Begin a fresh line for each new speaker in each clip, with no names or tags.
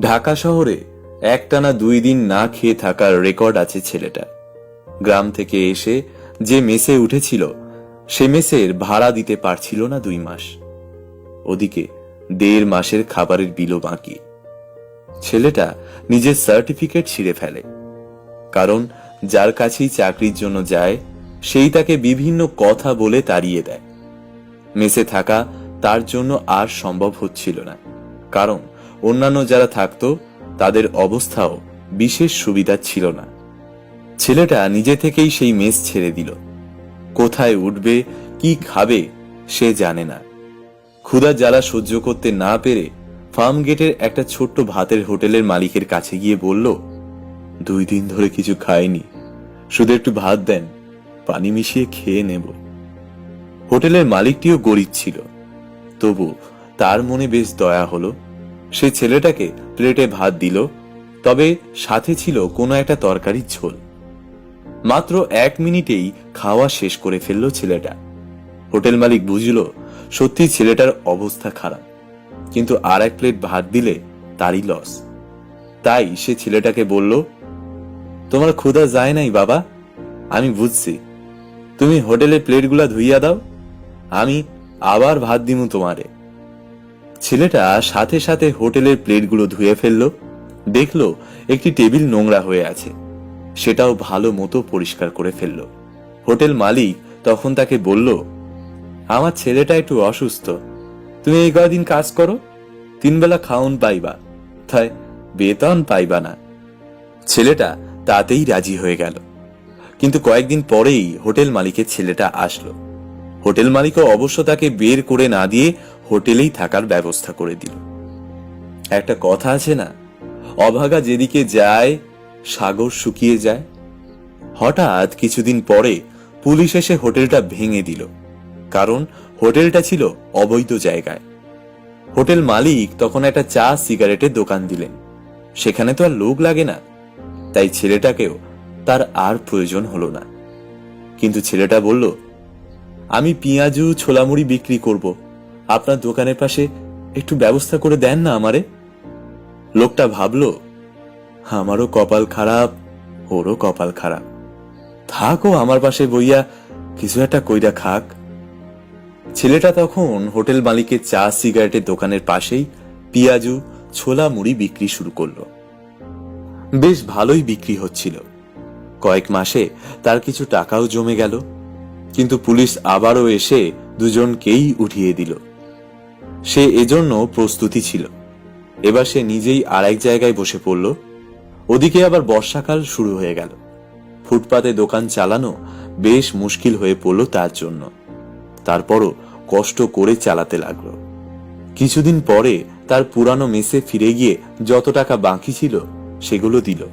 ঢাকা শহরে একটানা দুই দিন না খেয়ে থাকার রেকর্ড আছে ছেলেটা। গ্রাম থেকে এসে যে মেসে উঠেছিল, সে মেসের ভাড়া দিতে পারছিল না দুই মাস। ওদিকে দেড় মাসের খাবারের বিলও বাকি। ছেলেটা নিজের সার্টিফিকেট ছিঁড়ে ফেলে। কারণ যার কাছেই চাকরির জন্য যায়, সেই তাকে বিভিন্ন কথা বলে তাড়িয়ে দেয়। মেসে থাকা তার জন্য আর সম্ভব হচ্ছিল না। কারণ অন্যান্য যারা থাকতো, তাদের অবস্থাও বিশেষ সুবিধা ছিল না। ছেলেটা নিজে থেকেই সেই মেস ছেড়ে দিল। কোথায় উঠবে, কি খাবে, সে জানে না। ক্ষুধা জ্বালা সহ্য করতে না পেরে ফার্ম গেটের একটা ছোট্ট ভাতের হোটেলের মালিকের কাছে গিয়ে বলল, দুই দিন ধরে কিছু খাইনি। শুধু একটু ভাত দেন, পানি মিশিয়ে খেয়ে নেব। হোটেলের মালিকটিও গরিব ছিল। তবু তার মনে বেশ দয়া হলো। সে ছেলেটাকে প্লেটে ভাত দিল, তবে সাথে ছিল কোনো একটা তরকারির ঝোল। মাত্র এক মিনিটেই খাওয়া শেষ করে ফেলল ছেলেটা। হোটেল মালিক বুঝল, সত্যি ছেলেটার অবস্থা খারাপ, কিন্তু আর এক প্লেট ভাত দিলে তারই লস। তাই সে ছেলেটাকে বলল, তোমার ক্ষুধা যায় নাই বাবা, আমি বুঝছি। তুমি হোটেলে প্লেটগুলা ধুইয়া দাও, আমি আবার ভাত দিমু তোমারে। ছেলেটা সাথে সাথে হোটেলের প্লেটগুলো ধুয়ে ফেলল, দেখল একটি টেবিল নোংরা হয়ে আছে। সেটাও ভালো মতো পরিষ্কার করে ফেলল। হোটেল মালিক তখন তাকে বলল, আমার ছেলেটা একটু অসুস্থ। তুমি এই কদিন কাজ করো? তিন বেলা খাউন পাইবা। তাই বেতন পাইবা না। ছেলেটা তাতেই রাজি হয়ে গেল। কিন্তু কয়েকদিন পরেই হোটেল মালিকের ছেলেটা আসলো। হোটেল মালিকও অবশ্য তাকে বের করে না দিয়ে হোটেলেই থাকার ব্যবস্থা করে দিল। একটা কথা আছে না, অভাগা যেদিকে যায়, সাগর শুকিয়ে যায়। হঠাৎ কিছুদিন পরে পুলিশ এসে হোটেলটা ভেঙে দিল, কারণ হোটেলটা ছিল অবৈধ জায়গায়। হোটেল মালিক তখন একটা চা সিগারেটের দোকান দিলেন, সেখানে তো আর লোক লাগে না, তাই ছেলেটাকেও তার আর প্রয়োজন হলো না। কিন্তু ছেলেটা বলল, আমি পিঁয়াজু ছোলামুড়ি বিক্রি করব আপনার দোকানের পাশে একটু ব্যবস্থা করে দেন না আমারে? লোকটা ভাবল, আমারও কপাল খারাপ, ওরও কপাল খারাপ। থাকো আমার পাশে বইয়া কিছু একটা কইরা খাক। ছেলেটা তখন হোটেল মালিকের চা, সিগারেটের দোকানের পাশেই পিয়াজু, ছোলা মুড়ি বিক্রি শুরু করল। বেশ ভালোই বিক্রি হচ্ছিল। কয়েক মাসে তার কিছু টাকাও জমে গেল, কিন্তু পুলিশ আবারও এসে দুজনকেই উঠিয়ে দিল। সে এজন্য প্রস্তুতি ছিল। এবার সে নিজেই আরেক জায়গায় বসে পড়ল। ওদিকে আবার বর্ষাকাল শুরু হয়ে গেল। ফুটপাতে দোকান চালানো বেশ মুশকিল হয়ে পড়ল তার জন্য। তারপরও কষ্ট করে চালাতে লাগল। কিছুদিন পরে তার পুরানো মেসে ফিরে গিয়ে যত টাকা বাকি ছিল সেগুলো দিল।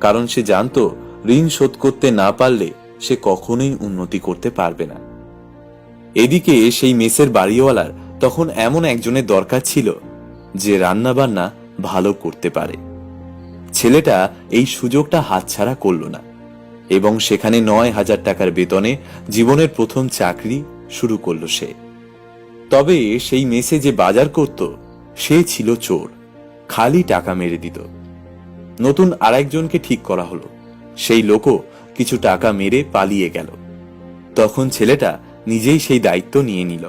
কারণ সে জানতো ঋণ শোধ করতে না পারলে সে কখনোই উন্নতি করতে পারবে না। এদিকে সেই মেসের বাড়িওয়ালার তখন এমন একজনের দরকার ছিল যে রান্না বান্না ভালো করতে পারে। ছেলেটা এই সুযোগটা হাতছাড়া করল না এবং সেখানে নয় হাজার টাকার বেতনে জীবনের প্রথম চাকরি শুরু করল সে। তবে সেই মেসে যে বাজার করত, সে ছিল চোর, খালি টাকা মেরে দিত। নতুন আরেকজনকে ঠিক করা হলো, সেই লোকও কিছু টাকা মেরে পালিয়ে গেল। তখন ছেলেটা নিজেই সেই দায়িত্ব নিয়ে নিল।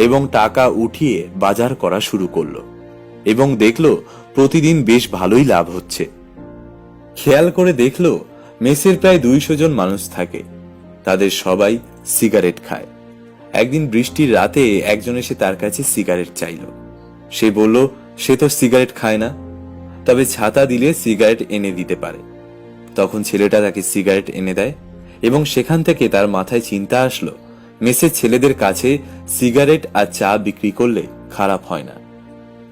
এবং টাকা উঠিয়ে বাজার করা শুরু করল এবং দেখল প্রতিদিন বেশ ভালোই লাভ হচ্ছে। খেয়াল করে দেখল মেসের প্রায় দুইশো জন মানুষ থাকে। তাদের সবাই সিগারেট খায়। একদিন বৃষ্টির রাতে একজন এসে তার কাছে সিগারেট চাইল। সে বলল, সে তো সিগারেট খায় না। তবে ছাতা দিলে সিগারেট এনে দিতে পারে। তখন ছেলেটা তাকে সিগারেট এনে দেয় এবং সেখান থেকে তার মাথায় চিন্তা আসলো মেসের ছেলেদের কাছে সিগারেট আর চা বিক্রি করলে খারাপ হয় না।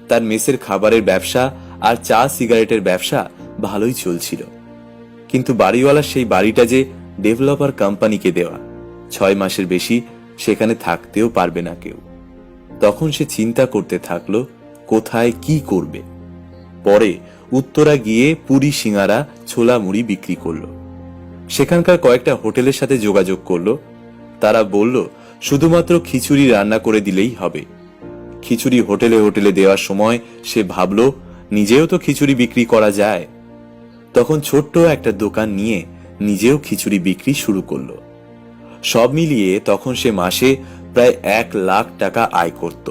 তার মেসের খাবারের ব্যবসা আর চা সিগারেটের ব্যবসা ভালোই চলছিল। কিন্তু বাড়িওয়ালার সেই বাড়িটা যে ডেভেলপার কোম্পানিকে দেওয়া, ছয় মাসের বেশি সেখানে থাকতেও পারবে না কেউ। তখন সে চিন্তা করতে থাকল, কোথায় কি করবে? পরে উত্তরা গিয়ে পুরি সিঙ্গারা, ছোলা মুড়ি বিক্রি করল। সেখানকার কয়েকটা হোটেলের সাথে যোগাযোগ করল তারা বলল, শুধুমাত্র খিচুড়ি রান্না করে দিলেই হবে। খিচুড়ি হোটেলে হোটেলে দেওয়ার সময় সে ভাবল, নিজেও তো খিচুড়ি বিক্রি করা যায়। তখন ছোট্ট একটা দোকান নিয়ে নিজেও খিচুড়ি বিক্রি শুরু করল। সব মিলিয়ে তখন সে মাসে প্রায় এক লাখ টাকা আয় করত,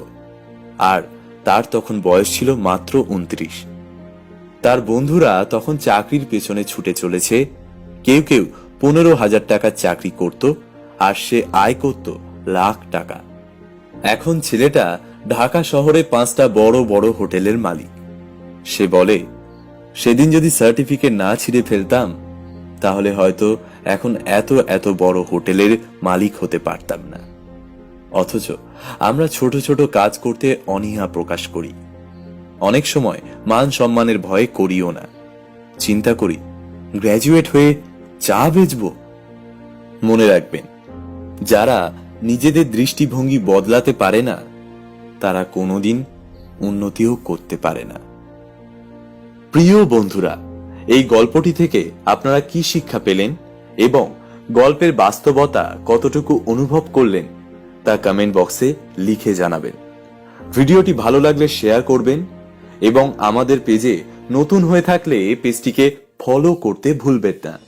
আর তার তখন বয়স ছিল মাত্র উনত্রিশ। তার বন্ধুরা তখন চাকরির পেছনে ছুটে চলেছে, কেউ কেউ পনেরো হাজার টাকার চাকরি করত আর সে আয় করত লাখ টাকা। এখন ছেলেটা ঢাকা শহরে পাঁচটা বড় বড় হোটেলের মালিক। সে বলে, সেদিন যদি সার্টিফিকেট না ছিঁড়ে ফেলতাম, তাহলে হয়তো এখন এত এত বড় হোটেলের মালিক হতে পারতাম না। অথচ আমরা ছোট ছোট কাজ করতে অনীহা প্রকাশ করি। অনেক সময় মান সম্মানের ভয়ে করিও না। চিন্তা করি, গ্র্যাজুয়েট হয়ে চা বেচব? মনে রাখবেন যারা নিজেদের দৃষ্টিভঙ্গি বদলাতে পারে না, তারা কোনোদিন উন্নতিও করতে পারে না। প্রিয় বন্ধুরা, এই গল্পটি থেকে আপনারা কি শিক্ষা পেলেন এবং গল্পের বাস্তবতা কতটুকু অনুভব করলেন তা কমেন্ট বক্সে লিখে জানাবেন। ভিডিওটি ভালো লাগলে শেয়ার করবেন এবং আমাদের পেজে নতুন হয়ে থাকলে পেজটিকে ফলো করতে ভুলবেন না।